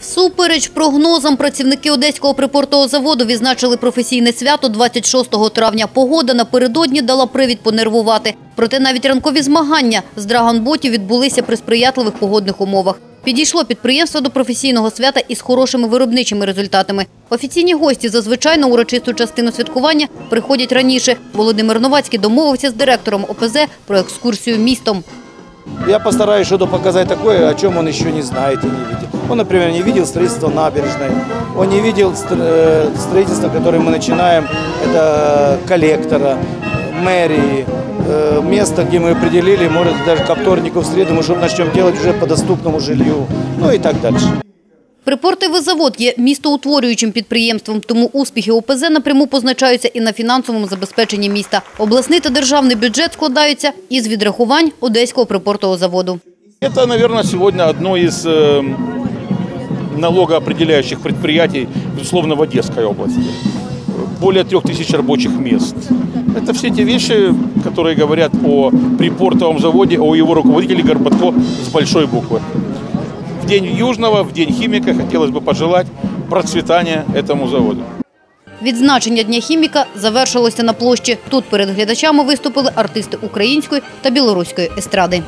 Всупереч прогнозам працівники Одеського припортового заводу відзначили професійне свято 26 травня. Погода напередодні дала привід понервувати. Проте навіть ранкові змагання з драгонботів відбулися при сприятливих погодних умовах. Підійшло підприємство до професійного свята із хорошими виробничими результатами. Офіційні гості зазвичай на урочисту частину святкування приходять раніше. Володимир Новацький домовився з директором ОПЗ про екскурсію містом. Я постараюсь что-то показать такое, о чем он еще не знает и не видел. Он, например, не видел строительство набережной, он не видел э, строительство, которое мы начинаем, это коллектора, мэрии, э, место, где мы определили, может, даже ко вторнику, в среду мы начнем делать уже по доступному жилью, ну и так дальше. Припортовий завод є містоутворюючим підприємством, тому успіхи ОПЗ напряму позначаються і на фінансовому забезпеченні міста. Обласний та державний бюджет складаються із відрахувань Одеського припортового заводу. Это, наверное, сегодня одно из э, налогоопределяющих предприятий, безусловно, в Одесской области. Более трех тысяч рабочих мест. Это все те вещи, которые говорят о припортовом заводе, о его руководителе Горбатко с большой буквы. В день Южного, в день хіміка хотілося б пожелати процвітання цьому заводу. Відзначення Дня хіміка завершилося на площі. Тут перед глядачами виступили артисти української та білоруської естради.